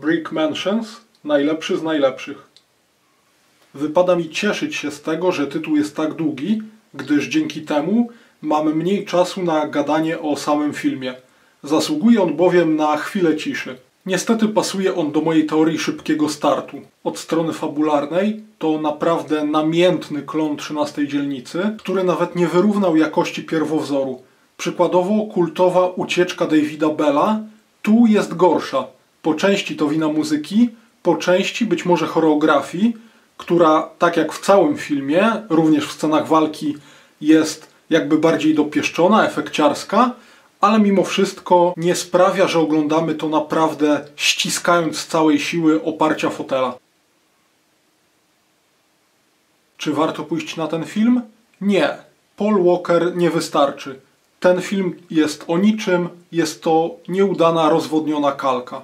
Brick Mansions najlepszy z najlepszych. Wypada mi cieszyć się z tego, że tytuł jest tak długi, gdyż dzięki temu mamy mniej czasu na gadanie o samym filmie. Zasługuje on bowiem na chwilę ciszy. Niestety pasuje on do mojej teorii szybkiego startu. Od strony fabularnej to naprawdę namiętny klon 13 dzielnicy, który nawet nie wyrównał jakości pierwowzoru. Przykładowo kultowa ucieczka Davida Bella tu jest gorsza. Po części to wina muzyki, po części być może choreografii, która tak jak w całym filmie, również w scenach walki jest jakby bardziej dopieszczona, efekciarska, ale mimo wszystko nie sprawia, że oglądamy to naprawdę ściskając z całej siły oparcia fotela. Czy warto pójść na ten film? Nie. Paul Walker nie wystarczy. Ten film jest o niczym, jest to nieudana, rozwodniona kalka.